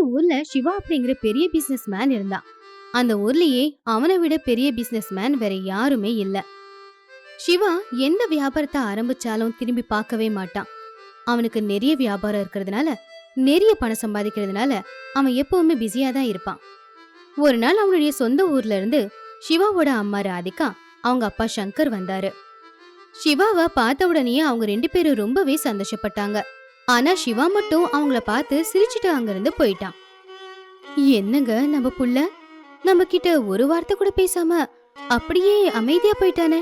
ஒரு ஊர்ல சிவா அப்படிங்கிற பெரிய பிசினஸ் மேன் இருந்தான். அந்த ஊர்லயே அவனை விட பெரிய பிசினஸ் மேன் வேற யாருமே இல்ல. சிவா எந்த வியாபாரத்தை ஆரம்பிச்சாலும் திரும்பி பார்க்கவே மாட்டான். அவனுக்கு நிறைய வியாபாரம் இருக்கிறதுனால நிறைய பணம் சம்பாதிக்கிறதுனால அவன் எப்பவுமே பிஸியா தான் இருப்பான். ஒரு நாள் அவனுடைய சொந்த ஊர்ல இருந்து சிவாவோட அம்மா ராதிகா அவங்க அப்பா சங்கர் வந்தாரு. சிவாவை பார்த்த உடனே அவங்க ரெண்டு பேரும் ரொம்பவே சந்தோஷப்பட்டாங்க. ஆனா சிவா மட்டும் அவங்கள பார்த்து சிரிச்சுட்டு அங்கிருந்து போயிட்டான். என்னங்க நம்ம புள்ள? நம்ம கிட்ட ஒரு வார்த்தை கூட பேசாம அப்படியே அமைதியா போயிட்டானே?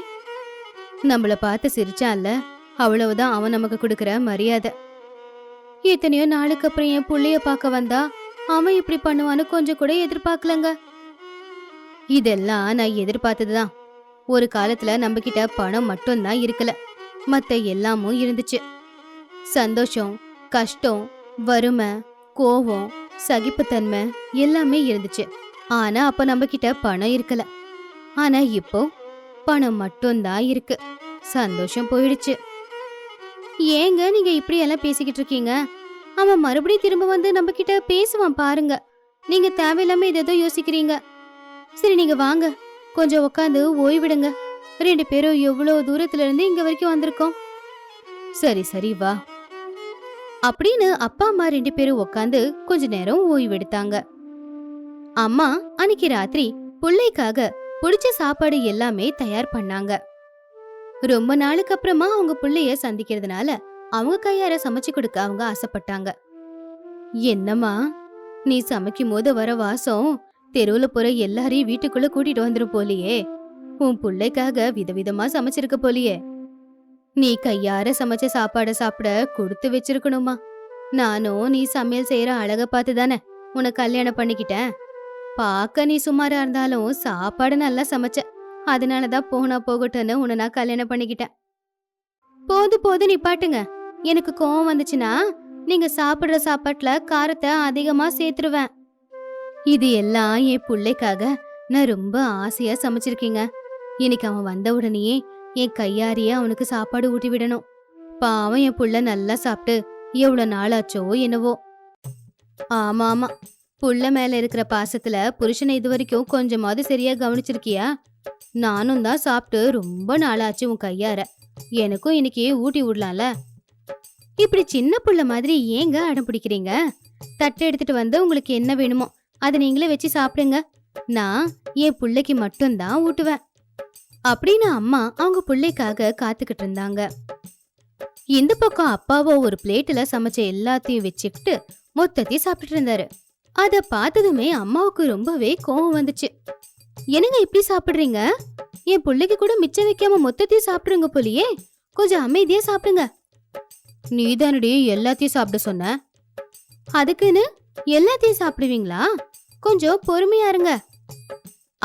நம்மள பார்த்து சிரிச்சான்ல அவ்வளவுதான் அவன் நமக்கு கொடுக்கற மரியாதை. எத்தனையோ நாளுக்கு அப்புறம் என் புள்ளைய பார்க்க வந்தா அவன் இப்படி பண்ணுவான்னு கொஞ்சம் கூட எதிர்பார்க்கலங்க. இதெல்லாம் நான் எதிர்பார்த்ததுதான். ஒரு காலத்துல நம்ம கிட்ட பணம் மட்டும்தான் இருக்கல. மத்த எல்லாமும் இருந்துச்சு. சந்தோஷம் கஷ்டம் வறுமை கோவம் சகிப்புத்தன்மை எல்லாமே இருந்துச்சு. ஆனா அப்ப நம்ம கிட்ட பணம் இருக்கல. ஆனா இப்போ பணம் மட்டும்தான் இருக்கு. சந்தோஷம் போயிடுச்சு. ஏங்க நீங்க இப்படி எல்லாம் பேசிக்கிட்டு இருக்கீங்க? அவன் மறுபடியும் திரும்ப வந்து நம்ம கிட்ட பேசுவான் பாருங்க. நீங்க தேவையில்லாம ஏதேதோ யோசிக்கிறீங்க. சரி நீங்க வாங்க. கொஞ்சம் உட்காந்து ஓய்விடுங்க ரெண்டு பேரும் எவ்வளவு தூரத்துல இருந்து இங்க வரைக்கும் வந்திருக்கோம். சரி சரி வா. அப்படின்னு அப்பா அம்மா ரெண்டு பேரும் உட்காந்து கொஞ்ச நேரம் ஓய்வெடுத்தாங்க. அம்மா அன்னைக்கு ராத்திரி புள்ளைக்காக பிடிச்ச சாப்பாடு எல்லாமே தயார் பண்ணாங்க. ரொம்ப நாளுக்கு அப்புறமா அவங்க புள்ளைய சந்திக்கிறதுனால அவங்க கையார சமைச்சு கொடுக்க அவங்க ஆசைப்பட்டாங்க. என்னம்மா நீ சமைக்கும் போது வர வாசம் தெருவுல போற எல்லாரையும் வீட்டுக்குள்ள கூட்டிட்டு வந்துரும் போலியே. உன் புள்ளைக்காக விதவிதமா சமைச்சிருக்க போலியே. நீ கையார சமைச்ச சாப்பாட சாப்பிட கொடுத்து வச்சிருக்கணுமா? நானும் நீ சமையல் செய்யற அழக பார்த்து தானே உன்னை கல்யாணம் பண்ணிக்கிட்டேன். பார்க்க நீ சுமாரா இருந்தாலும் சாப்பாடு நல்லா சமைச்ச. அதனாலதான் போனா போகட்டும்னு உன்னை நான் கல்யாணம் பண்ணிக்கிட்டேன். போது போது நிப்பாட்டுங்க. எனக்கு கோவம் வந்துச்சுன்னா நீங்க சாப்பிடுற சாப்பாட்டுல காரத்தை அதிகமா சேர்த்துருவேன். இது எல்லாம் என் பிள்ளைக்காக நான் ரொம்ப ஆசையா சமைச்சிருக்கீங்க. இன்னைக்கு அவன் வந்த உடனேயே என் கையாரியே அவனுக்கு சாப்பாடு ஊட்டி விடணும். பாவம் என் புள்ள நல்லா சாப்பிட்டு எவ்வளோ நாளாச்சோ என்னவோ. ஆமா ஆமா. புள்ள மேல இருக்கிற பாசத்துல புருஷனை இது வரைக்கும் கொஞ்சமாவது சரியா கவனிச்சிருக்கியா? நானும் தான் சாப்பிட்டு ரொம்ப நாளாச்சு உன் கையார. எனக்கும் இன்னைக்கு ஊட்டி விடலாம்ல. இப்படி சின்ன புள்ள மாதிரி ஏங்க அடம் பிடிக்கிறீங்க? தட்டு எடுத்துட்டு வந்து உங்களுக்கு என்ன வேணுமோ அதை நீங்களே வச்சு சாப்பிடுங்க. நான் என் பிள்ளைக்கு மட்டும்தான் ஊட்டுவேன். அப்படின்னு அம்மா அவங்க பிள்ளைக்காக காத்துக்கிட்டு இருந்தாங்க. இந்த பக்கம் அப்பாவோ ஒரு பிளேட்ல சமைச்ச எல்லாத்தையும் வச்சுக்கிட்டு மொத்தத்தையும் சாப்பிட்டுட்டு இருந்தாரு. அதை பார்த்ததுமே அம்மாவுக்கு ரொம்பவே கோவம் வந்துச்சு. என்னங்க இப்படி சாப்பிடுறீங்க? என் பிள்ளைக்கு கூட மிச்சம் வைக்காம மொத்தத்தையும் சாப்பிடுங்க போலியே. கொஞ்சம் அமைதியா சாப்பிடுங்க. நீதானடி எல்லாத்தையும் சாப்பிட சொன்ன? அதுக்குன்னு எல்லாத்தையும் சாப்பிடுவீங்களா? கொஞ்சம் பொறுமையா இருங்க.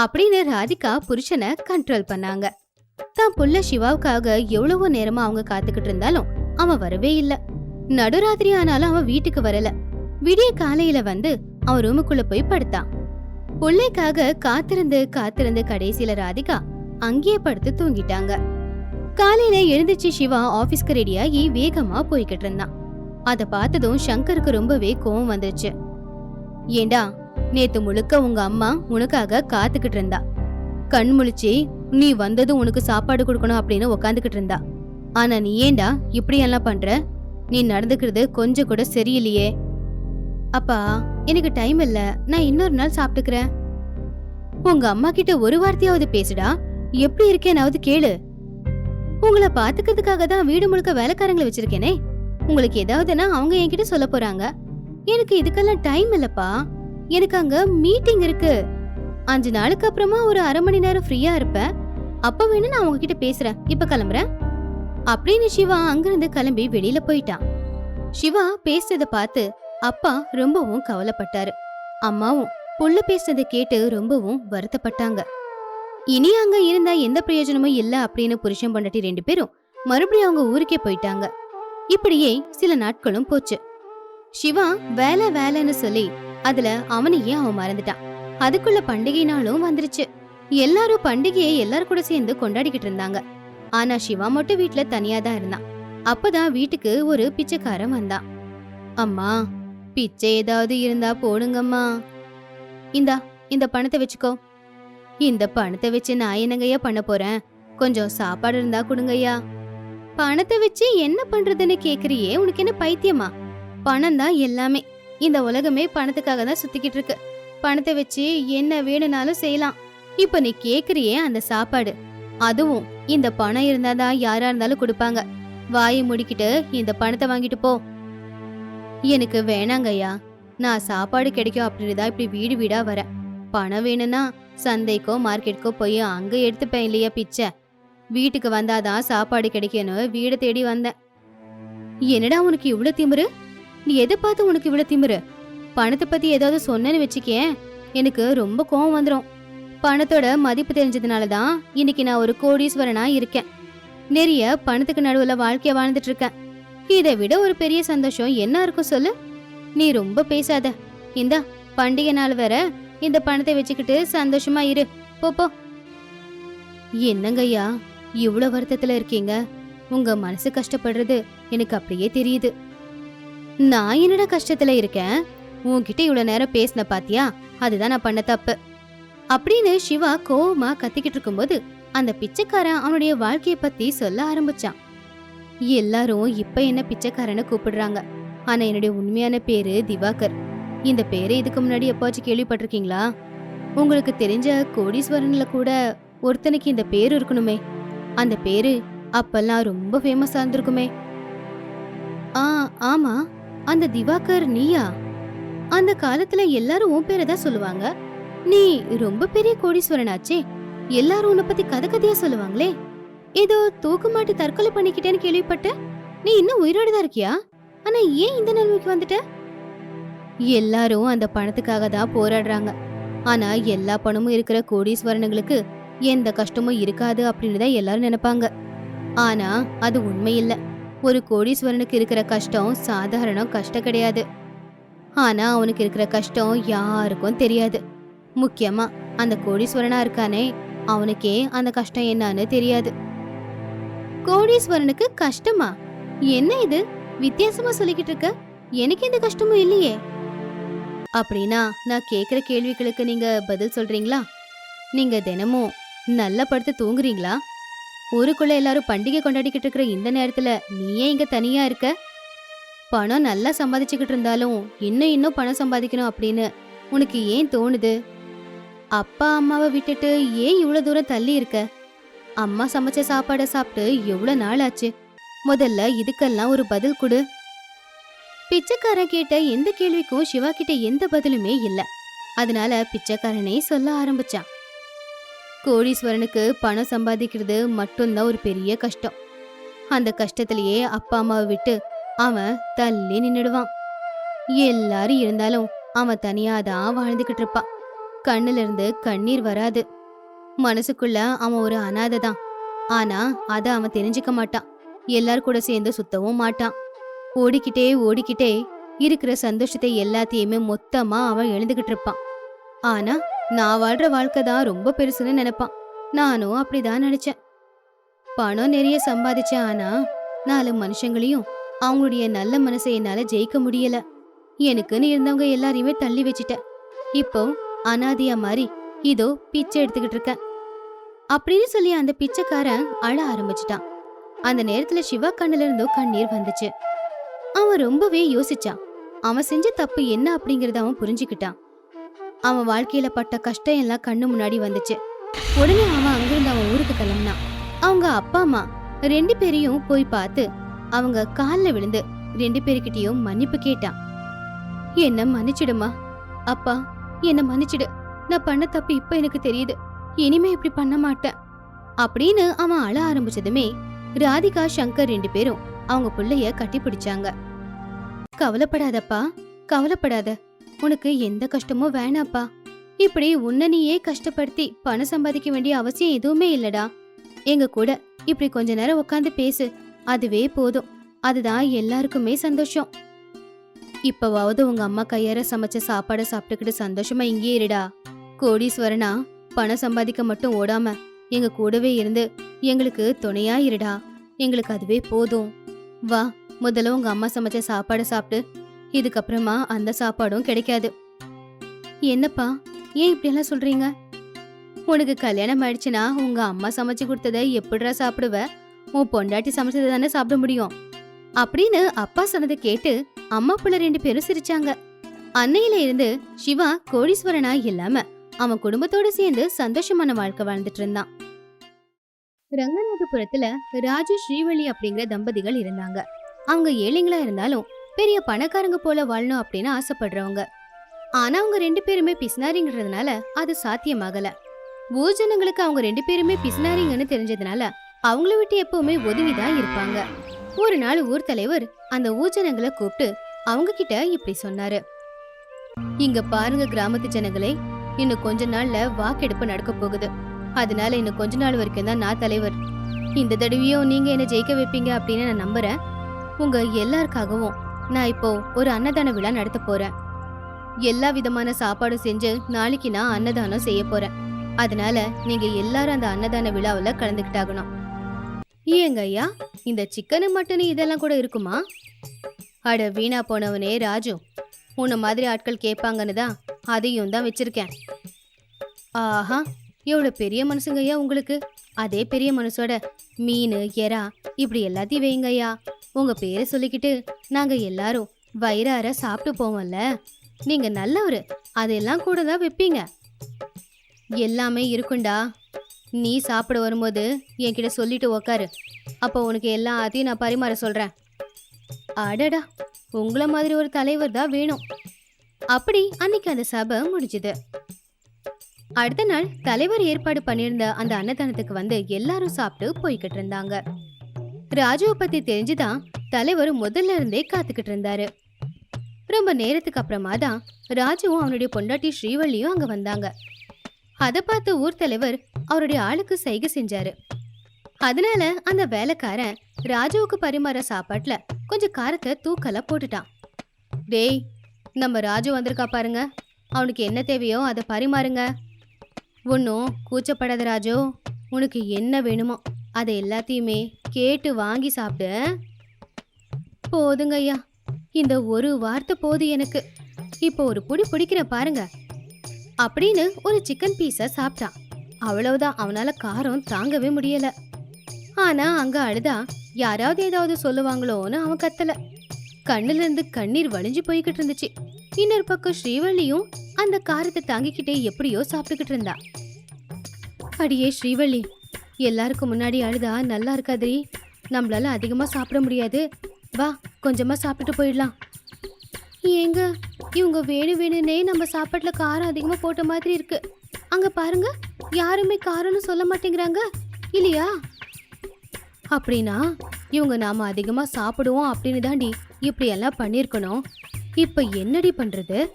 அப்படின்னு ராதிகா புருஷனை கண்ட்ரோல் பண்ணாங்க. தான் புள்ள சிவாவுக்காக எவ்வளவோ நேரமா அவங்க காத்துக்கிட்டு இருந்தாலும் அவன் வரவே இல்ல. நடுராத்திரி ஆனாலும் அவன் வீட்டுக்கு வரல. விடிய காலையில வந்து அவன் ரூமுக்குள்ள போய் படுத்தான். புள்ளைக்காக காத்திருந்து காத்திருந்து கடைசியில ராதிகா அங்கேயே படுத்து தூங்கிட்டாங்க. காலையில எழுந்துச்சு சிவா ஆபீஸ்க்கு ரெடியாகி வேகமா போய்கிட்டு இருந்தான். அத பார்த்ததும் சங்கருக்கு ரொம்பவே கோவம் வந்துருச்சு. ஏண்டா நேத்து முழுக்க உங்க அம்மா உனக்காக காத்துக்கிட்டு இருந்தா. கண் முழிச்சு நீ வந்ததும் உனக்கு சாப்பாடு கொடுக்கணும் அப்படின்னு உக்காந்துக்கிட்டு இருந்தா. ஆனா நீ ஏண்டா இப்படி எல்லாம் பண்ற? நீ நடந்துக்கிறது கொஞ்சம் கூட சரியில்லையே. அப்பா எனக்கு டைம் இல்ல. நான் இன்னொரு நாள் சாப்பிட்டுக்கிறேன். உங்க அம்மா கிட்ட ஒரு வார்த்தையாவது பேசுடா. எப்படி இருக்கேனாவது கேளு. உங்களை பாத்துக்கிறதுக்காக தான் வீடு முழுக்க வேலைக்காரங்களை வச்சிருக்கேனே. உங்களுக்கு ஏதாவதுன்னா அவங்க என்கிட்ட சொல்ல போறாங்க. எனக்கு இதுக்கெல்லாம் டைம் இல்லப்பா. எனக்கு அங்க மீட்டிங் இருக்கு. அஞ்சு நாளுக்கு அப்புறமா ஒரு அரை மணி நேரம் ஃப்ரீயா இருப்பேன். அப்ப வேணா நான் உங்ககிட்ட பேசுறேன். இப்ப கிளம்புறேன். அப்படின்னு சிவா அங்கிருந்து கிளம்பி வெளியில போயிட்டான் சிவா பேசுறத பார்த்து அப்பா ரொம்பவும் கவலைப்பட்டாரு. அம்மாவும் புள்ள பேசுறதை கேட்டு ரொம்பவும் வருத்தப்பட்டாங்க. இனி அங்க இருந்தா எந்த பிரயோஜனமும் இல்ல அப்படின்னு புருஷன் பொண்டாட்டி ரெண்டு பேரும் மறுபடியும் அவங்க ஊருக்கே போயிட்டாங்க. இப்படியே சில நாட்களும் போச்சு. சிவா வேலை வேலைன்னு சொல்லி அதுல அவனையே அவன் மறந்துட்டான்? அதுக்குள்ள பண்டிகை நாளும் வந்துருச்சு. எல்லாரும் பண்டிகையை எல்லாரும் கூட சேர்ந்து கொண்டாடிக்கிட்டு இருந்தாங்க. ஆனா சிவா மட்டும் வீட்ல தனியா தான் இருந்தான். அப்பதான் வீட்டுக்கு ஒரு பிச்சைக்காரன் வந்தான். அம்மா பிச்சை ஏதாவது இருந்தா போடுங்கம்மா. இந்தா இந்த பணத்தை வச்சுக்கோ. இந்த பணத்தை வச்சு நான் என்னங்கய்யா பண்ண போறேன்? கொஞ்சம் சாப்பாடு இருந்தா கொடுங்கய்யா. பணத்தை வச்சு என்ன பண்றதுன்னு கேக்குறியே? உனக்கு என்ன பைத்தியமா? பணம் தான் எல்லாமே. இந்த உலகமே பணத்துக்காக தான் சுத்திக்கிட்டு இருக்கு. பணத்தை வச்சு என்ன வேணும்னாலும் செய்யலாம். இப்ப நீ கேக்குறியே அந்த சாப்பாடு. அதுவும் இந்த பணம் இருந்தாதான் யாரா இருந்தாலும் கொடுப்பாங்க. வாயை முடிக்கிட்டு இந்த பணத்தை வாங்கிட்டு போ. எனக்கு வேணாங்கய்யா நான் சாப்பாடு கிடைக்கும் அப்படின்னு தான் இப்படி வீடு வீடா வரேன். பணம் வேணும்னா சந்தைக்கோ மார்க்கெட்டுக்கோ போய் அங்க எடுத்துப்பேன் இல்லையா பிச்சை. வீட்டுக்கு வந்தாதான் சாப்பாடு கிடைக்கும்னு வீடை தேடி வந்தேன். என்னடா உனக்கு இவ்வளவு திமிரு? நீ எதை பார்த்து உனக்கு இவ்வளவு திமிரு? பணத்தை பத்தி ஏதாவது சொன்னேன்னு வச்சுக்கேன் எனக்கு ரொம்ப கோவம் வந்துடும் பணத்தோட மதிப்பு தெரிஞ்சதுனால தான் இன்னைக்கு நான் ஒரு கோடீஸ்வரனா இருக்கேன். நிறைய பணத்துக்கு நடுவுல வாழ்க்கைய வாழ்ந்துட்டு இருக்கேன். இதை விட ஒரு பெரிய சந்தோஷம் என்ன இருக்கும் சொல்லு? நீ ரொம்ப பேசாத. இந்தா பண்டிகை நாள் வேற. இந்த பணத்தை வச்சுக்கிட்டு சந்தோஷமா இரு. போப்போ போ. என்னங்கய்யா இவ்ளோ வருத்தத்துல இருக்கீங்க? உங்க மனசு கஷ்டப்படுறது எனக்கு அப்படியே தெரியுது. நான் என்னடா கஷ்டத்துல இருக்கேன்? உன்கிட்ட இவ்வளவு நேரம் பேசின பாத்தியா? அதுதான் நான் பண்ண தப்பு. அப்படின்னு சிவா கோவமா கத்திக்கிட்டு இருக்கும்போது அந்த பிச்சைக்காரன் அவனுடைய வாழ்க்கைய பத்தி சொல்ல ஆரம்பிச்சான். எல்லாரும் இப்ப என்ன பிச்சைக்காரன்னு கூப்பிடுறாங்க. ஆனா என்னுடைய உண்மையான பேரு திவாகர். இந்த பேரை இதுக்கு முன்னாடி எப்பாச்சும் கேள்விப்பட்டிருக்கீங்களா? உங்களுக்கு தெரிஞ்ச கோடீஸ்வரன்ல கூட ஒருத்தனுக்கு இந்த பேரு இருக்கணுமே. அந்த பேரு அப்பெல்லாம் ரொம்ப ஃபேமஸாக இருந்திருக்குமே. ஆ ஆமா. அந்த திவாகர் நீயா? அந்த காலத்துல எல்லாரும் உன் பேரை தான் சொல்லுவாங்க. நீ ரொம்ப பெரிய கோடீஸ்வரனாச்சே. எல்லாரும் உன்னை பத்தி கதை கதையா சொல்லுவாங்களே. ஏதோ தூக்கு மாட்டி தற்கொலை பண்ணிக்கிட்டேன்னு கேள்விப்பட்ட நீ இன்னும் உயிரோடு தான் இருக்கியா? ஆனா ஏன் இந்த நிலைமைக்கு வந்துட்ட? எல்லாரும் அந்த பணத்துக்காக தான் போராடுறாங்க. ஆனா எல்லா பணமும் இருக்கிற கோடீஸ்வரனுங்களுக்கு எந்த கஷ்டமும் இருக்காது அப்படின்னு தான் எல்லாரும் நினைப்பாங்க. ஆனா அது உண்மை இல்லை. ஒரு கோடீஸ்வரனுக்கு இருக்கிற கஷ்டம் சாதாரண கஷ்டம் கிடையாது. ஆனா அவனுக்கு இருக்கிற கஷ்டம் யாருக்கும் தெரியாது. முக்கியமா அந்த கோடீஸ்வரனா இருக்கானே அவனுக்கே அந்த கஷ்டம் என்னன்னு தெரியாது. கோடீஸ்வரனுக்கு கஷ்டமா? என்ன இது? வித்தியாசமா சொல்லிக்கிட்டு இருக்க? எனக்கு எந்த கஷ்டமும் இல்லையே. அப்படின்னா நான் கேக்குற கேள்விகளுக்கு நீங்க பதில் சொல்றீங்களா? நீங்க தினமும் நல்லா படுத்து தூங்குறீங்களா? ஊருக்குள்ள எல்லாரும் பண்டிகை கொண்டாடிக்கிட்டு இருக்கிற இந்த நேரத்துல நீ ஏன் இங்க தனியா இருக்க? பணம் நல்லா சம்பாதிச்சுக்கிட்டு இருந்தாலும் இன்னும் இன்னும் பணம் சம்பாதிக்கணும் அப்படின்னு உனக்கு ஏன் தோணுது? அப்பா அம்மாவை விட்டுட்டு ஏன் இவ்வளவு தூரம் தள்ளி இருக்க? அம்மா சமைச்ச சாப்பாடை சாப்பிட்டு எவ்வளோ நாள் ஆச்சு? முதல்ல இதுக்கெல்லாம் ஒரு பதில் கொடு. பிச்சைக்காரன் கேட்ட எந்த கேள்விக்கும் சிவா கிட்ட எந்த பதிலுமே இல்ல. அதனால பிச்சைக்காரனே சொல்ல ஆரம்பிச்சான். கோடீஸ்வரனுக்கு பணம் சம்பாதிக்கிறது மட்டும்தான் ஒரு பெரிய கஷ்டம். அந்த கஷ்டத்திலேயே அப்பா அம்மாவை விட்டு அவன் தள்ளி நின்னுடுவான். எல்லாரும் இருந்தாலும் அவன் தனியாதான் வாழ்ந்துகிட்டு இருப்பான். கண்ணுல இருந்து கண்ணீர் வராது. மனசுக்குள்ள அவன் ஒரு அனாதை தான். ஆனா அதை அவன் தெரிஞ்சுக்க மாட்டான். எல்லார் கூட சேர்ந்து சுத்தவும் மாட்டான். ஓடிக்கிட்டே ஓடிக்கிட்டே இருக்கிற சந்தோஷத்தை எல்லாத்தையுமே மொத்தமா அவன் எழுந்துகிட்டு இருப்பான். ஆனா நான் வாழ்ற வாழ்க்கை தான் ரொம்ப பெருசுன்னு நினைப்பான். நானும் அப்படிதான் நினைச்சேன். பணம் நிறைய சம்பாதிச்சேன் ஆனா நாலு மனுஷங்களையும் அவங்களுடைய நல்ல மனசை என்னால ஜெயிக்க முடியல. எனக்குன்னு இருந்தவங்க எல்லாரையுமே தள்ளி வச்சிட்டேன். இப்போ அனாதியா மாதிரி இதோ பிச்சை எடுத்துக்கிட்டு இருக்கேன். அப்படின்னு சொல்லி அந்த பிச்சைக்காரன் அழ ஆரம்பிச்சிட்டான். அந்த நேரத்துல சிவா கண்ணுல இருந்தோ கண்ணீர் வந்துச்சு. அவன் ரொம்பவே யோசிச்சான். அவன் செஞ்ச தப்பு என்ன அப்படிங்கறத அவன் புரிஞ்சுக்கிட்டான். அவன் வாழ்க்கையில பட்ட கஷ்டம் எல்லாம் கண்ணு முன்னாடி வந்துச்சு. உடனே அவன் அங்கிருந்து அவன் ஊருக்கு கிளம்புனான். அவங்க அப்பா அம்மா ரெண்டு பேரையும் போய் பார்த்து அவங்க கால்ல விழுந்து ரெண்டு பேருக்கிட்டயும் மன்னிப்பு கேட்டான். என்ன மன்னிச்சிடுமா? அப்பா என்ன மன்னிச்சிடு. நான் பண்ண தப்பு இப்ப எனக்கு தெரியுது. இனிமே இப்படி பண்ண மாட்டேன். அப்படின்னு அவன் அழ ஆரம்பிச்சதுமே ராதிகா சங்கர் ரெண்டு பேரும் அவங்க புள்ளைய கட்டி பிடிச்சாங்க கவலைப்படாதப்பா கவலைப்படாத. உனக்கு எந்த கஷ்டமும் வேணாப்பா. இப்படி உன்னை நீயே கஷ்டப்படுத்தி பணம் சம்பாதிக்க வேண்டிய அவசியம் எதுவுமே இல்லடா. எங்க கூட இப்படி கொஞ்ச நேரம் உட்காந்து பேசு. அதுவே போதும். அதுதான் எல்லாருக்குமே சந்தோஷம். இப்பவாவது உங்க அம்மா கையார சமைச்ச சாப்பாடை சாப்பிட்டுக்கிட்டு சந்தோஷமா இங்கேயே இருடா. கோடீஸ்வரனா பணம் சம்பாதிக்க மட்டும் ஓடாம எங்க கூடவே இருந்து எங்களுக்கு துணையா இருடா. எங்களுக்கு அதுவே போதும். வா முதல்ல உங்க அம்மா சமைச்ச சாப்பாடை சாப்பிட்டு இதுக்கப்புறமா அந்த சாப்பாடும் கிடைக்காது. என்னப்பா ஏன் இப்படியெல்லாம் சொல்றீங்க? உனக்கு கல்யாணம் ஆயிடுச்சுன்னா உங்க அம்மா சமைச்சு கொடுத்ததை எப்படிடா சாப்பிடுவ? உன் பொண்டாட்டி சமைச்சதை தானே சாப்பிட முடியும். அப்படின்னு அப்பா சொன்னதை கேட்டு அம்மா பிள்ளை ரெண்டு பேரும் சிரிச்சாங்க. அன்னையில இருந்து சிவா கோடீஸ்வரனா இல்லாம அவன் குடும்பத்தோட சேர்ந்து சந்தோஷமான வாழ்க்கை வாழ்ந்துட்டு இருந்தான். ரங்கநாதபுரத்துல ராஜு ஸ்ரீவழி அப்படிங்கிற தம்பதிகள் இருந்தாங்க. அவங்க ஏழைங்களா இருந்தாலும் பெரிய பணக்காரங்க போல வாழணும் அப்படின்னு ஆசைப்படுறவங்க. ஆனா அவங்க ரெண்டு பேருமே பிசினாரிங்கிறதுனால அது சாத்தியமாகல. ஊர் ஜனங்களுக்கு அவங்க ரெண்டு பேருமே பிசினாரிங்கன்னு தெரிஞ்சதுனால அவங்கள விட்டு எப்பவுமே ஒதுங்கிதான் இருப்பாங்க. ஒரு நாள் ஊர் தலைவர் அந்த ஊர் ஜனங்களை கூப்பிட்டு அவங்க கிட்ட இப்படி சொன்னாரு. இங்க பாருங்க கிராமத்து ஜனங்களே இன்னும் கொஞ்ச நாள்ல வாக்கெடுப்பு நடக்க போகுது. அதனால இன்னும் கொஞ்ச நாள் வரைக்கும் தான் நான் தலைவர். இந்த தடவையும் நீங்க என்ன ஜெயிக்க வைப்பீங்க அப்படின்னு நான் நம்புறேன். உங்க எல்லாருக்காகவும் நான் இப்போ ஒரு அன்னதான விழா நடத்த போறேன். எல்லா விதமான சாப்பாடும் செஞ்சு நாளைக்கு நான் அன்னதானம் செய்ய போறேன். அதனால நீங்க எல்லாரும் அந்த அன்னதான விழாவில் கலந்துக்கிட்டாகணும். ஏங்க ஐயா இந்த சிக்கனு மட்டனு இதெல்லாம் கூட இருக்குமா? அட வீணா போனவனே ராஜு உன்ன மாதிரி ஆட்கள் கேட்பாங்கன்னு தான் அதையும் தான் வச்சிருக்கேன். ஆஹா எவ்வளோ பெரிய மனசுங்க ஐயா உங்களுக்கு. அதே பெரிய மனசோட மீன் எறா இப்படி எல்லாத்தையும் வைங்க ஐயா. உங்க பேரை சொல்லிக்கிட்டு நாங்க எல்லாரும் வயிறார சாப்பிட்டு போவோம்ல. நீங்க நல்லவரு. அதெல்லாம் கூட தான் வைப்பீங்க. எல்லாமே இருக்குண்டா நீ சாப்பிட வரும்போது என்கிட்ட சொல்லிட்டு உக்காரு. அப்போ உனக்கு எல்லாத்தையும் நான் பரிமாற சொல்கிறேன் அடடா உங்களை மாதிரி ஒரு தலைவர் தான் வேணும். அப்படி அன்னைக்கு அந்த சபை முடிஞ்சுது. அடுத்த நாள் தலைவர் ஏற்பாடு பண்ணியிருந்த அந்த அன்னதானத்துக்கு வந்து எல்லாரும் சாப்பிட்டு போய்கிட்டு இருந்தாங்க. ராஜுவை பத்தி தெரிஞ்சுதான் தலைவர் முதல்ல இருந்தே காத்துக்கிட்டு இருந்தாரு. ரொம்ப நேரத்துக்கு அப்புறமா தான் ராஜுவும் அவனுடைய பொண்டாட்டி ஸ்ரீவள்ளியும் அங்க வந்தாங்க. அதை பார்த்து ஊர் தலைவர் அவருடைய ஆளுக்கு சைகை செஞ்சாரு. அதனால அந்த வேலைக்காரன் ராஜுவுக்கு பரிமாற சாப்பாட்டுல கொஞ்சம் காரத்தை தூக்கல போட்டுட்டான். டேய் நம்ம ராஜு வந்திருக்கா பாருங்க. அவனுக்கு என்ன தேவையோ அதை பரிமாறுங்க. ஒன்றும் கூச்சப்படாத ராஜு உனக்கு என்ன வேணுமோ. அதை எல்லாத்தையுமே கேட்டு வாங்கி சாப்பிட. போதுங்க ஐயா. இந்த ஒரு வார்த்தை போது எனக்கு. இப்போ ஒரு பொடி பிடிக்கிறேன் பாருங்க. அப்படின்னு ஒரு சிக்கன் பீஸை சாப்பிட்டான். அவ்வளவுதான் அவனால காரம் தாங்கவே முடியல. ஆனா அங்க அழுதா யாராவது ஏதாவது சொல்லுவாங்களோன்னு அவன் கத்தல. கண்ணுல இருந்து கண்ணீர் வழிஞ்சு போய்கிட்டு இருந்துச்சு. இன்னொரு பக்கம் ஸ்ரீவள்ளியும் அந்த காரத்தை தாங்கிக்கிட்டே எப்படியோ சாப்பிட்டுக்கிட்டு இருந்தா. அடியே ஸ்ரீவள்ளி எல்லாருக்கும் முன்னாடி அழுதா நல்லா இருக்காதுரி நம்மளால அதிகமா சாப்பிட முடியாது. வா கொஞ்சமா சாப்பிட்டு போயிடலாம். ஏங்க இவங்க வேணும் வேணும்னே நம்ம சாப்பாட்டுல காரம் அதிகமா போட்ட மாதிரி இருக்கு. அங்க பாருங்க யாருமே காரம்னு சொல்ல மாட்டேங்கிறாங்க. இல்லையா? அப்படின்னா இவங்க நாம அதிகமா சாப்பிடுவோம் அப்படின்னு தாண்டி இப்படி எல்லாம் பண்ணிருக்கணும் இப்ப என்னடி பண்றது?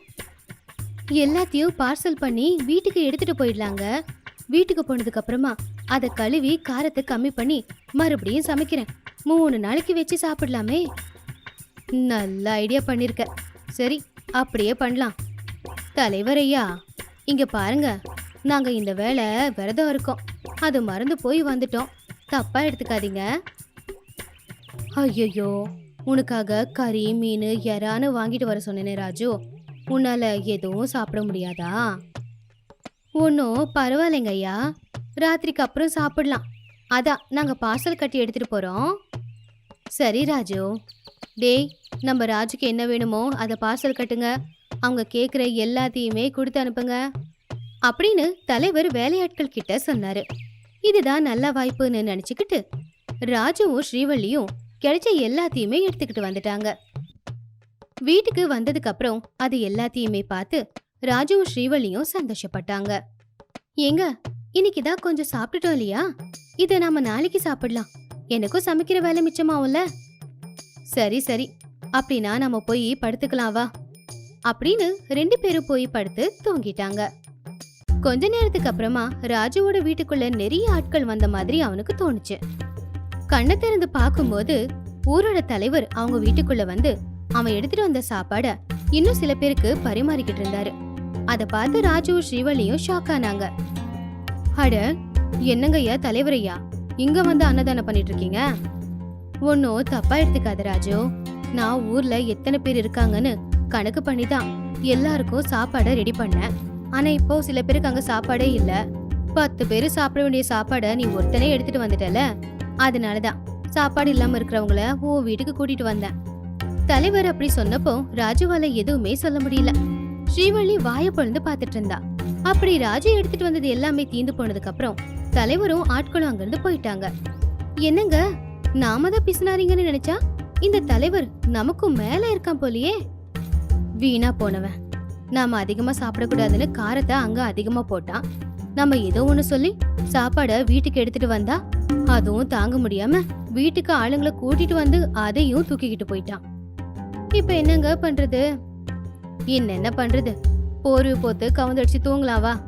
எல்லாத்தையும் பார்சல் பண்ணி வீட்டுக்கு எடுத்துட்டு போயிடலாங்க. வீட்டுக்கு போனதுக்கு அப்புறமா அதை கழுவி காரத்தை கம்மி பண்ணி மறுபடியும் சமைக்கிறேன். மூணு நாளைக்கு வச்சு சாப்பிடலாமே. நல்ல ஐடியா பண்ணிருக்க. சரி அப்படியே பண்ணலாம். தலைவர் ஐயா இங்க பாருங்க. நாங்க இந்த வேலை விரதம் இருக்கோம். அது மறந்து போய் வந்துட்டோம். தப்பா எடுத்துக்காதீங்க. ஐயோ உனக்காக கறி மீன் எறான்னு வாங்கிட்டு வர சொன்னேனே ராஜு. உன்னால எதுவும் சாப்பிட முடியாதா? ஒன்றும் பரவாயில்லைங்க ஐயா ராத்திரிக்கு அப்புறம் சாப்பிடலாம். அதான் நாங்கள் பார்சல் கட்டி எடுத்துகிட்டு போகிறோம் சரி ராஜு. டேய் நம்ம ராஜுக்கு என்ன வேணுமோ அதை பார்சல் கட்டுங்க. அவங்க கேட்குற எல்லாத்தையுமே கொடுத்து அனுப்புங்க. அப்படின்னு தலைவர் வேலையாட்கள் கிட்ட சொன்னாரு. இதுதான் நல்ல வாய்ப்புன்னு நினச்சிக்கிட்டு ராஜுவும் ஸ்ரீவள்ளியும் கிடைச்ச எல்லாத்தையுமே எடுத்துக்கிட்டு வந்துட்டாங்க. வீட்டுக்கு வந்ததுக்கப்புறம் அது எல்லாத்தையுமே பார்த்து ராஜுவும் ஸ்ரீவள்ளியும் சந்தோஷப்பட்டாங்க. ஏங்க இன்னைக்கு தான் கொஞ்சம் சாப்பிட்டுட்டோம் இல்லையா? இதை நாம நாளைக்கு சாப்பிடலாம். எனக்கும் சமைக்கிற வேலை மிச்சமாவும்ல சரி சரி. அப்படின்னா நம்ம போய் படுத்துக்கலாம் வா. அப்படின்னு ரெண்டு பேரும் போய் படுத்து தூங்கிட்டாங்க. கொஞ்ச நேரத்துக்கு அப்புறமா ராஜுவோட வீட்டுக்குள்ள நிறைய ஆட்கள் வந்த மாதிரி அவனுக்கு தோணுச்சு. கண்ணை திறந்து பார்க்கும்போது ஊரோட தலைவர் அவங்க வீட்டுக்குள்ள வந்து அவன் எடுத்துட்டு வந்த சாப்பாட இன்னும் சில பேருக்கு பரிமாறிக்கிட்டு இருந்தாரு. அதை பார்த்து ராஜுவும் ஸ்ரீவள்ளியும் ஷாக் ஆனாங்க. அட என்னங்கய்யா தலைவரையா? இங்க வந்து அன்னதானம் பண்ணிட்டு இருக்கீங்க ஒன்னும் தப்பா எடுத்துக்காத ராஜு. நான் ஊர்ல எத்தனை பேர் இருக்காங்கன்னு கணக்கு பண்ணி தான் எல்லாருக்கும் சாப்பாடை ரெடி பண்ணேன். ஆனா இப்போ சில பேருக்கு அங்க சாப்பாடே இல்ல. பத்து பேர் சாப்பிட வேண்டிய சாப்பாடை நீ ஒருத்தனே எடுத்துட்டு வந்துட்டல அதனாலதான் சாப்பாடு இல்லாம இருக்கிறவங்கள உன் வீட்டுக்கு கூட்டிட்டு வந்தேன். தலைவர் அப்படி சொன்னப்போ ராஜுவால எதுவுமே சொல்ல முடியல. ஸ்ரீவள்ளி வாய பொழுந்து பார்த்துட்டு இருந்தா. அப்படி ராஜு எடுத்துட்டு வந்தது எல்லாமே தீந்து போனதுக்கு அப்புறம் தலைவரும் ஆட்களும் அங்கிருந்து போயிட்டாங்க. என்னங்க? நாம தான் பிசினாரிங்கன்னு நினைச்சா? இந்த தலைவர் நமக்கும் மேல இருக்கான் போலியே. வீணா போனவன். நாம அதிகமா சாப்பிடக்கூடாதுன்னு காரத்தை அங்க அதிகமா போட்டான். நம்ம ஏதோ ஒண்ணு சொல்லி சாப்பாடை வீட்டுக்கு எடுத்துட்டு வந்தா அதுவும் தாங்க முடியாம வீட்டுக்கு ஆளுங்களை கூட்டிட்டு வந்து அதையும் தூக்கிக்கிட்டு போயிட்டான். இப்ப என்னங்க பண்றது? என்னென்ன பண்றது? போர்வு போத்து கவுந்தடிச்சு தூங்கலாவா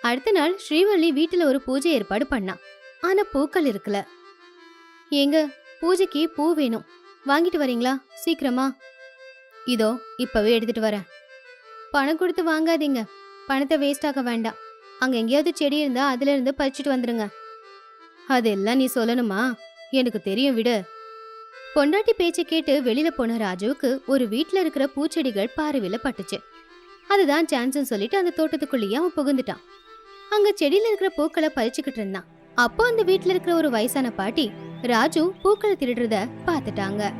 அடுத்த நாள் ஸ்ரீவள்ளி வீட்டுல ஒரு பூஜை ஏற்பாடு பண்ணா. ஆனா பூக்கள் இருக்குல்ல ஏங்க பூஜைக்கு பூ வேணும். வாங்கிட்டு வரீங்களா? சீக்கிரமா. இதோ இப்பவே எடுத்துட்டு வரேன். பணம் கொடுத்து வாங்காதீங்க. பணத்தை வேஸ்ட் ஆக்க வேண்டாம். அங்க எங்கேயாவது செடி இருந்தா அதுல இருந்து பறிச்சுட்டு வந்துருங்க. அதெல்லாம் நீ சொல்லணுமா? எனக்கு தெரியும் விடு. பொண்டாட்டி பேச்சை கேட்டு வெளியில போன ராஜுவுக்கு ஒரு வீட்ல இருக்கிற பூச்செடிகள் பார்வையில பட்டுச்சு. அதுதான் சான்ஸ்னு சொல்லிட்டு அந்த தோட்டத்துக்குள்ளேயே அவன் புகுந்துட்டான். அங்க செடியில இருக்கிற பூக்களை பறிச்சுக்கிட்டு இருந்தான். அப்போ அந்த வீட்ல இருக்கிற ஒரு வயசான பாட்டி ராஜு பூக்களை திருடுறத பார்த்துட்டாங்க.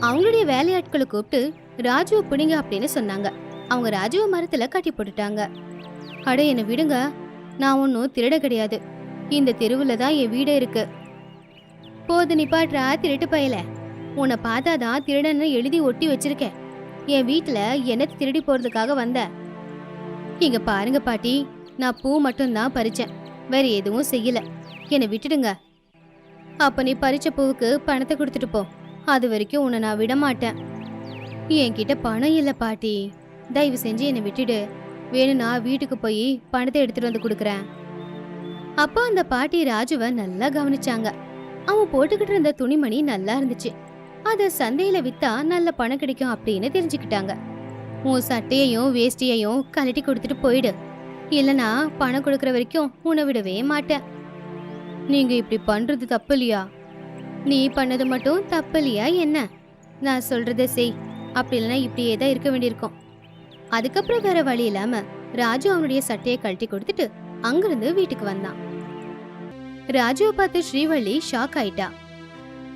அவங்களுடைய வேலையாட்களை கூப்பிட்டு ராஜுவை பிடிங்க அப்படின்னு சொன்னாங்க. அவங்க ராஜுவ மரத்துல கட்டி போட்டுட்டாங்க. அட என்னை விடுங்க. நான் ஒன்றும் திருட கிடையாது. இந்த தெருவுல தான் என் வீடே இருக்கு. போது நிப்பாட்றா திருட்டு பயல. உன்னை பார்த்தாதான் திருடன்னு எழுதி ஒட்டி வச்சிருக்கேன் என் வீட்டுல என்ன திருடி போறதுக்காக வந்த? இங்க பாருங்க பாட்டி நான் பூ மட்டும்தான் பறிச்சேன். வேற எதுவும் செய்யல. என்னை விட்டுடுங்க. அப்ப நீ பறிச்ச பூவுக்கு பணத்தை கொடுத்துட்டு போ. அது வரைக்கும் உன்னை நான் விட மாட்டேன். என்கிட்ட பணம் இல்லை பாட்டி. தயவு செஞ்சு என்னை விட்டுடு. வேணும்னா வீட்டுக்கு போய் பணத்தை எடுத்துட்டு வந்து கொடுக்குறேன். அப்போ அந்த பாட்டி ராஜுவை நல்லா கவனிச்சாங்க. அவன் போட்டுக்கிட்டு இருந்த துணிமணி நல்லா இருந்துச்சு. அதை சந்தையில வித்தா நல்ல பணம் கிடைக்கும் அப்படின்னு தெரிஞ்சுக்கிட்டாங்க. உன் சட்டையையும் வேஷ்டியையும் கழட்டி கொடுத்துட்டு போயிடு. இல்லனா பணம் கொடுக்கற வரைக்கும் உன்னை விடவே மாட்டேன். நீங்க இப்படி பண்றது தப்பு இல்லையா? நீ பண்ணது மட்டும் தப்பு இல்லையா என்ன? நான் சொல்றத செய். அப்படி இல்லைன்னா இப்படியே தான் இருக்க வேண்டியிருக்கும். அதுக்கப்புறம் வேற வழி இல்லாம ராஜு அவனுடைய சட்டையை கழட்டி கொடுத்துட்டு அங்கிருந்து வீட்டுக்கு வந்தான். ராஜுவை பார்த்து ஸ்ரீவள்ளி ஷாக் ஆயிட்டா.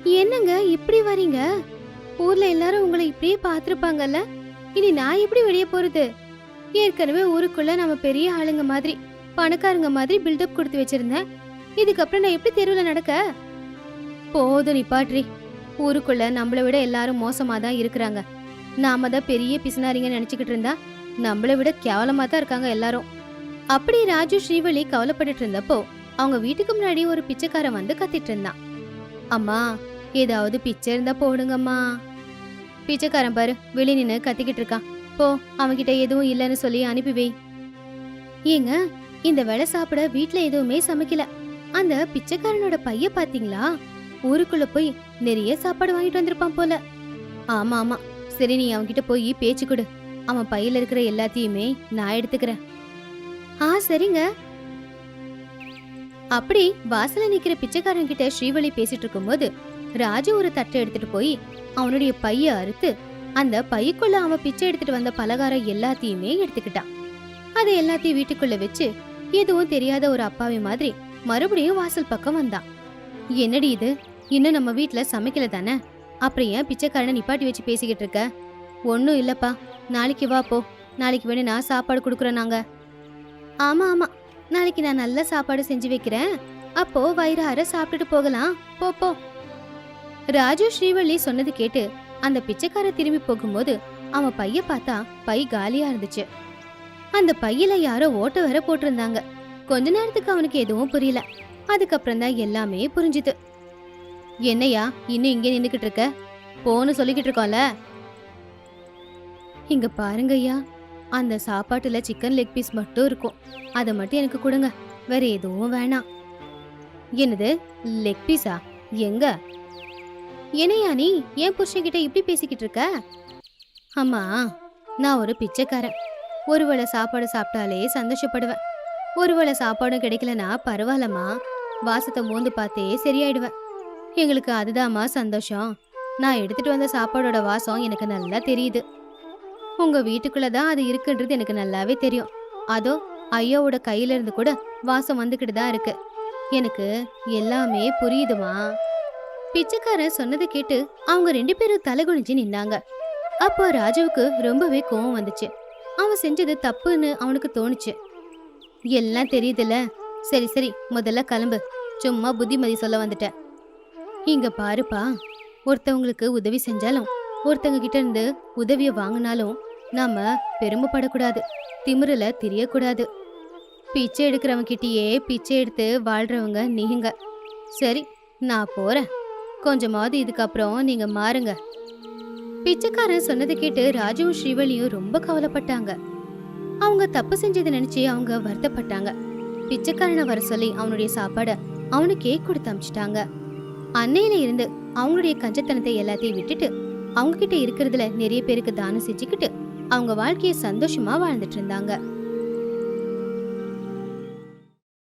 என்னங்க இப்படி வரீங்க? ஊர்ல எல்லாரும் உங்களை இப்படியே பார்த்துருப்பாங்கல்ல? இனி நான் எப்படி வெளியே போறது? ஏற்கனவே ஊருக்குள்ள நம்ம பெரிய ஆளுங்க மாதிரி பணக்காரங்க மாதிரி பில்டப் கொடுத்து வச்சிருந்தேன். இதுக்கப்புறம் நான் எப்படி தெருவில் நடக்க? போதும் நிப்பாட்ரி. ஊருக்குள்ள நம்மளை விட எல்லாரும் மோசமா தான் இருக்கிறாங்க. நாம தான் பெரிய பிசினாரிங்க நினைச்சுக்கிட்டு இருந்தா நம்மளை விட கேவலமா தான் இருக்காங்க எல்லாரும். அப்படி ராஜு ஸ்ரீவள்ளி கவலைப்பட்டுட்டு இருந்தப்போ அவங்க வீட்டுக்கு முன்னாடி ஒரு பிச்சைக்காரன் வந்து கத்திட்டு இருந்தான். அம்மா ஏதாவது பிச்சை இருந்தா போடுங்கம்மா. பிச்சைக்காரன் பாரு வெளி நின்னு கத்திக்கிட்டு இருக்கான். போ அவன்கிட்ட எதுவும் இல்லைன்னு சொல்லி அனுப்பி வை. ஏங்க இந்த வேலை சாப்பிட வீட்டுல எதுவுமே சமைக்கல. அந்த பிச்சைக்காரனோட பைய பாத்தீங்களா? ஊருக்குள்ள போய் நிறைய சாப்பாடு வாங்கிட்டு வந்திருப்பான் போல. ஆமா ஆமா. சரி நீ அவன்கிட்ட போய் பேச்சு கொடு. அவன் பையில இருக்கிற எல்லாத்தையுமே நான் எடுத்துக்கிறேன். ஆ சரிங்க. அப்படி வாசல்ல நிக்கிற பிச்சைக்காரன் கிட்ட ஸ்ரீவலி பேசிட்டு இருக்கும்போது ராஜு ஒரு தட்டை எடுத்துட்டு போய் அவனுடைய பைய அறுத்து அந்த பைக்குள்ள அவன் பிச்சை எடுத்துட்டு வந்த பலகாரம் எல்லாத்தையுமே எடுத்துக்கிட்டான். அதை எல்லாத்தையும் வீட்டுக்குள்ள வச்சு எதுவும் தெரியாத ஒரு அப்பாவி மாதிரி மறுபடியும் வாசல் பக்கம் வந்தான். என்னடி இது? இன்னும் நம்ம வீட்டுல சமைக்கல தானே? அப்புறம் ஏன் பிச்சைக்காரனை நிப்பாட்டி வச்சு பேசிக்கிட்டு இருக்க? ஒன்றும் இல்லப்பா. நாளைக்கு வா போ. நாளைக்கு வேணும் நான் சாப்பாடு கொடுக்குறோம் நாங்க. ஆமா ஆமா. நாளைக்கு நான் நல்ல சாப்பாடு செஞ்சு வைக்கிறேன். அப்போ வயிறார சாப்பிட்டுட்டு போகலாம். போ போ. ராஜு ஸ்ரீவள்ளி சொன்னது கேட்டு அந்த பிச்சைக்கார திரும்பி போகும்போது அவன் பைய பார்த்தா பை காலியா இருந்துச்சு. அந்த பையில யாரோ ஓட்ட வர போட்டிருந்தாங்க. கொஞ்ச நேரத்துக்கு அவனுக்கு எதுவும் புரியல. அதுக்கப்புறம் தான் எல்லாமே புரிஞ்சுது. என்னையா இன்னும் இங்கே நின்றுக்கிட்டு இருக்க? போன்னு சொல்லிக்கிட்டு இருக்கோம்ல? இங்க பாருங்கய்யா. அந்த சாப்பாட்டில் சிக்கன் லெக் பீஸ் மட்டும் இருக்கும். அதை மட்டும் எனக்கு கொடுங்க. வேற எதுவும் வேணாம். என்னது? லெக் பீஸா எங்க? என்னையா நீ? என் புருஷன்கிட்ட இப்படி பேசிக்கிட்டு இருக்க? அம்மா நான் ஒரு பிச்சைக்காரன். ஒருவேளை சாப்பாடு சாப்பிட்டாலே சந்தோஷப்படுவேன். ஒருவேளை சாப்பாடும் கிடைக்கலனா பரவாயில்லம்மா. வாசத்தை மோந்து பார்த்தே சரியாயிடுவேன். எங்களுக்கு அதுதாம்மா சந்தோஷம். நான் எடுத்துட்டு வந்த சாப்பாடோட வாசம் எனக்கு நல்லா தெரியுது. உங்க வீட்டுக்குள்ள தான் அது இருக்குன்றது எனக்கு நல்லாவே தெரியும். அதோ ஐயாவோட கையில இருந்து கூட வாசம் வந்துகிட்டு தான் இருக்கு. எனக்கு எல்லாமே புரியுதுமா? பிச்சைக்காரன் சொன்னதை கேட்டு அவங்க ரெண்டு பேரும் தலைகுனிஞ்சு நின்னாங்க. அப்போ ராஜுவுக்கு ரொம்பவே கோவம் வந்துச்சு. அவன் செஞ்சது தப்புன்னு அவனுக்கு தோணுச்சு. எல்லாம் தெரியுதுல்ல? சரி சரி முதல்ல கிளம்பு. சும்மா புத்திமதி சொல்ல வந்துட்டேன். இங்க பாருப்பா ஒருத்தவங்களுக்கு உதவி செஞ்சாலும் ஒருத்தவங்க கிட்ட இருந்து உதவியை வாங்கினாலும் நாம பெருமைப்படக்கூடாது திமிரில தெரியக்கூடாது. பிச்சை எடுக்கிறவங்கிட்டயே பிச்சை எடுத்து வாழ்றவங்க நீங்க. சரி நான் போறேன். கொஞ்சமாவது இதுக்கப்புறம் நீங்க மாறுங்க. பிச்சைக்காரன் சொன்னதை கேட்டு ராஜுவும் ஸ்ரீவலியும் ரொம்ப கவலைப்பட்டாங்க. அவங்க தப்பு செஞ்சதை நினைச்சு அவங்க வருத்தப்பட்டாங்க. பிச்சைக்காரனை வர சொல்லி அவனுடைய சாப்பாடை அவனுக்கே கொடுத்து அமிச்சிட்டாங்க. அன்னையில இருந்து அவங்களுடைய கஞ்சத்தனத்தை எல்லாத்தையும் விட்டுட்டு அவங்க கிட்ட இருக்கிறதுல நிறைய பேருக்கு தானம் செஞ்சுக்கிட்டு அவங்க வாழ்க்கையை சந்தோஷமா வாழ்ந்துட்டு இருந்தாங்க.